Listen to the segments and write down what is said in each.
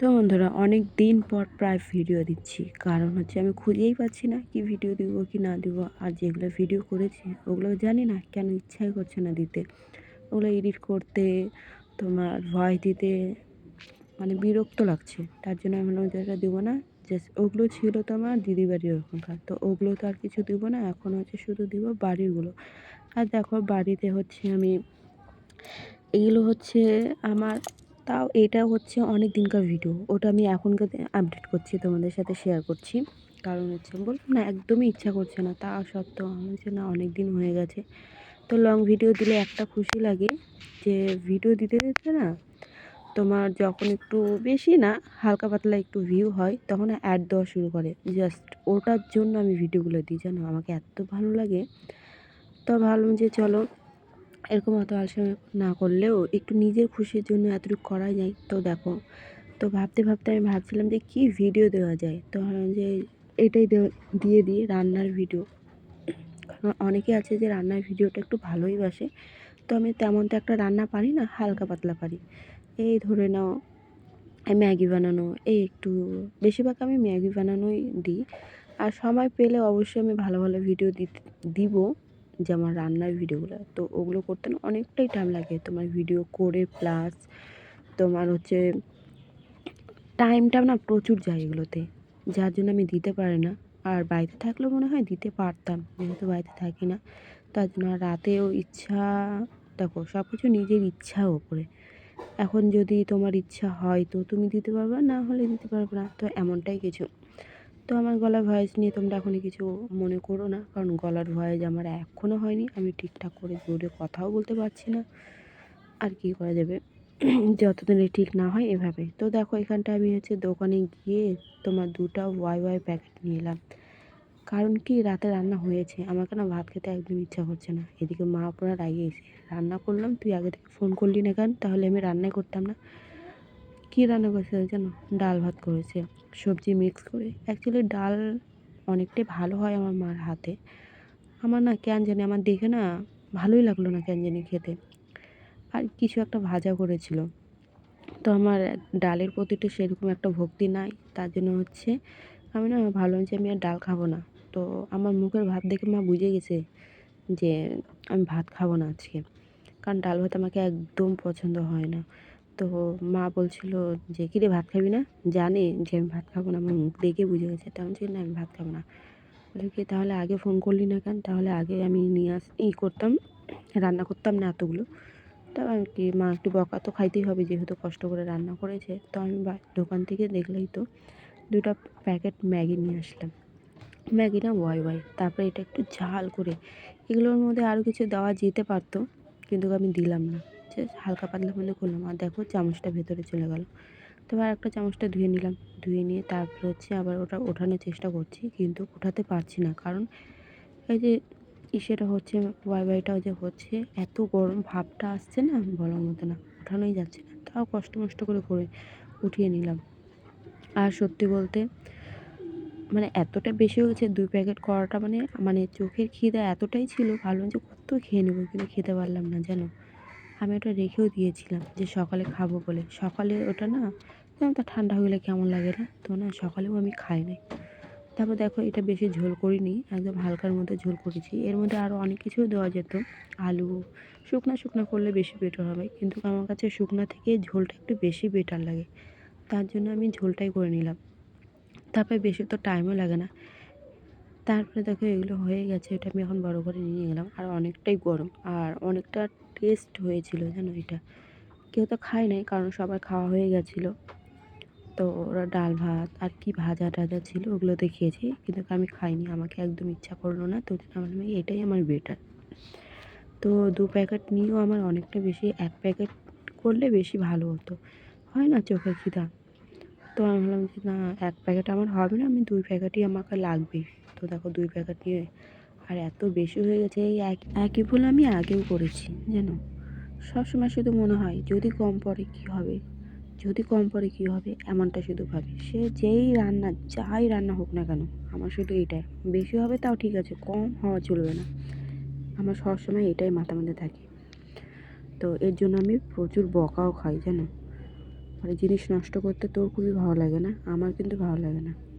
তো বন্ধুরা, অনেক দিন পর প্রায় ভিডিও দিচ্ছি। কারণ হচ্ছে আমি খুঁজেই পাচ্ছি না কি ভিডিও দিব, কি না দিব। আর যেগুলো ভিডিও করেছি, ওগুলো জানি না কেন ইচ্ছাই করছে না দিতে। ওগুলো এডিট করতে, তোমার ভয় দিতে মানে বিরক্ত লাগছে। তার জন্য আমি যেটা দেবো না। জাস্ট ওগুলো ছিল তো আমার দিদি বাড়ির ওখানকার। তো ওগুলো তো আর কিছু দিব না। এখন হচ্ছে শুধু দিব বাড়িরগুলো আর দেখো, বাড়িতে হচ্ছে আমি, এগুলো হচ্ছে আমার তাও এটা হচ্ছে অনেক দিনকার ভিডিও ওটা আমি এখনকার আপডেট করছি, তোমাদের সাথে শেয়ার করছি। কারণ হচ্ছে বললাম না, একদমই ইচ্ছা করছে না। তা সত্ত্বেও আমি হচ্ছে না অনেক দিন হয়ে গেছে। তো লং ভিডিও দিলে একটা খুশি লাগে যে ভিডিও দিতে দিতে না তোমার যখন একটু বেশি না, হালকা পাতলা একটু ভিউ হয়, তখন অ্যাড দেওয়া শুরু করে। জাস্ট ওটার জন্য আমি ভিডিওগুলো দিই। জানো, আমাকে এত ভালো লাগে। তো ভাবলাম যে চলো এরকম অত আলসেমি না করলেও একটু নিজের খুশির জন্য এতটুকু করা যায়। তো দেখো, তো ভাবতে ভাবতে আমি ভাবছিলাম যে কী ভিডিও দেওয়া যায়? তো যে এটাই দিয়ে দিই রান্নার ভিডিও কারণ অনেকে আছে যে রান্নার ভিডিওটা একটু ভালোই বাসে। তো আমি তেমন তো একটা রান্না পারি না, হালকা পাতলা পারি। এই ধরে নাও ম্যাগি বানানো, এই একটু, বেশিরভাগ আমি ম্যাগি বানানোই দিই। আর সময় পেলে অবশ্যই আমি ভালো ভালো ভিডিও দিতে, দিব। যে আমার রান্নার ভিডিওগুলো, তো ওগুলো করতে না অনেকটাই টাইম লাগে। তোমার ভিডিও করে প্লাস তোমার হচ্ছে টাইমটা না প্রচুর যায় এগুলোতে। যার জন্য আমি দিতে পারি না। আর বাড়িতে থাকলেও মনে হয় দিতে পারতাম। যেহেতু বাড়িতে থাকি না, তার জন্য রাতেও ইচ্ছা, দেখো সব কিছু নিজের ইচ্ছা ওপরে এখন যদি তোমার ইচ্ছা হয় তো তুমি দিতে পারবে, না হলে দিতে পারবে না। তো এমনটাই কিছু। তো আমার গলার ভয়েস নিয়ে তোমরা এখনই কিছু মনে করো না, কারণ গলার ভয়েস আমার এখনও হয়নি। আমি ঠিকঠাক করে জোরে কথাও বলতে পারছি না। আর কি করা যাবে? যতদিনে ঠিক না হয় এভাবে তো দেখো এখানটা আমি হচ্ছে দোকানে গিয়ে তোমার দুটা ওয়াই ওয়াই প্যাকেট নিয়ে এলাম। কারণ কি, রাতে রান্না হয়েছে। আমাকে না ভাত খেতে একদম ইচ্ছা করছে না। এদিকে মা রাগে এসে রান্না করলাম। তুই আগে থেকে ফোন করলি না কেন? তাহলে আমি রান্নাই করতাম না। কী রান্না করেছে জানো? ডাল ভাত করেছে, সবজি মিক্স করে। অ্যাকচুয়ালি ডাল অনেকটাই ভালো হয় আমার মার হাতে। আমার না কেন জানি, আমার দেখে না ভালোই লাগল না কেন জানি খেতে। আর কিছু একটা ভাজা করেছিল। তো আমার ডালের প্রতিটা সেরকম একটা ভক্তি নাই। তার জন্য হচ্ছে আমি না ভাবলাম যে আমি আর ডাল খাব না। তো আমার মুখের ভাব দেখে মা বুঝে গেছে যে আমি ভাত খাব না আজকে। কারণ ডাল ভাত আমাকে একদম পছন্দ হয় না। তো মা বলছিল যে, কিরে, ভাত খাবি না? জানে যে, আমি ভাত খাব না। আমার মুখ দেখে বুঝে গেছে তখন ছিল না, আমি ভাত খাব না। বলে, কি, তাহলে আগে ফোন করলি না কেন? তাহলে আগে আমি নিয়ে আস ই করতাম, রান্না করতাম না এতগুলো। তা আর কি, মা একটু বকা তো খাইতেই হবে, যেহেতু কষ্ট করে রান্না করেছে। তো আমি দোকান থেকে দেখলেই তো দুটা প্যাকেট ম্যাগি নিয়ে আসলাম। ম্যাগি না, ওয়াই ওয়াই, তারপরে এটা একটু ঝাল করে। এগুলোর মধ্যে আরও কিছু দেওয়া যেতে পারতো, কিন্তু আমি দিলাম না। জাস্ট হালকা পাতলা মধ্যে করলাম। আর দেখো চামচটা ভেতরে চলে গেল। তো আর একটা চামচটা ধুয়ে নিলাম। ধুয়ে নিয়ে তারপর হচ্ছে আবার ওটা ওঠানোর চেষ্টা করছি, কিন্তু ওঠাতে পারছি না। কারণ এই যে ইসেটা হচ্ছে ওয়াই ওয়াইটাও যে হচ্ছে, এত গরম ভাবটা আসছে না বলার মতো না। ওঠানোই যাচ্ছে না। তাও কষ্ট মষ্ট করে করে উঠিয়ে নিলাম। আর সত্যি বলতে মানে এতটা বেশি হয়েছে দুই প্যাকেট করাটা মানে মানে চোখের খিদে এতটাই ছিল ভালো যে কত খেয়ে নেব, কিন্তু খেতে পারলাম না, জানো? আমি ওটা রেখেও দিয়েছিলাম যে সকালে খাব বলে। সকালে ওটা না তা ঠান্ডা হয়ে গেলে কেমন লাগে না? তো না, সকালেও আমি খাই নাই। তারপর দেখো এটা বেশি ঝোল করিনি, একদম হালকার মধ্যে ঝোল করেছি। এর মধ্যে আরও অনেক কিছুও দেওয়া যেত, আলু। শুকনো শুকনো করলে বেশি বেটার হবে, কিন্তু আমার কাছে শুকনো থেকে ঝোলটা একটু বেশি বেটার লাগে। তার জন্য আমি ঝোলটাই করে নিলাম। তারপরে বেশি তো টাইমও লাগে না। তারপরে দেখো এগুলো হয়ে গেছে, এটা আমি এখন বড় করে নিয়ে গেলাম আর অনেকটাই গরম, আর অনেকটা টেস্ট হয়েছিল, জানো এটা? কেউ তো খায় নাই, কারণ সবার খাওয়া হয়ে গেছিল। তো ওরা ডাল ভাত আর কি ভাজা টাজা ছিল, ওগুলো দেখিয়েছি কিন্তু আমি খাইনি, আমাকে একদম ইচ্ছা করল না, তো আমার এটাই আমার বেটার তো দু প্যাকেট নিয়েও আমার অনেকটা বেশি, এক প্যাকেট করলে বেশি ভালো হতো। হয় না চোখের খিদা? তো আমি ভাবলাম যে না, এক প্যাকেট আমার হবে না, আমি দুই প্যাকেটই আমাকে লাগবে তো দেখো, দুই প্যাকেট নিয়ে আর এত বেশি হয়ে গেছে, এই এক, একই ভুল আমি আগেও করেছি জানো সবসময় শুধু মনে হয়, যদি কম পরে কী হবে? যদি কম পরে কী হবে? এমনটা শুধু ভাবি। সে যেই রান্না, যাই রান্না হোক না কেন, আমার শুধু এটাই। বেশি হবে তাও ঠিক আছে, কম হওয়া চলবে না। আমার সবসময় এটাই মাথা মধ্যে থাকে। তো এর জন্য আমি প্রচুর বকাও খাই, জানো? মানে জিনিস নষ্ট করতে তোর খুবই ভালো লাগে না? আমার কিন্তু ভালো লাগে না।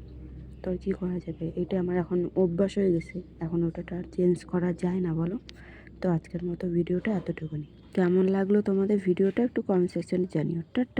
তোর কী করা যাবে? এটা আমার এখন অভ্যাস হয়ে গেছে। এখন ওটা চেঞ্জ করা যায় না, বলো? তো আজকের মতো ভিডিওটা এতটুকুনি। কেমন লাগল তোমাদের ভিডিওটা একটু কমেন্ট সেকশনে জানিও। টাটা।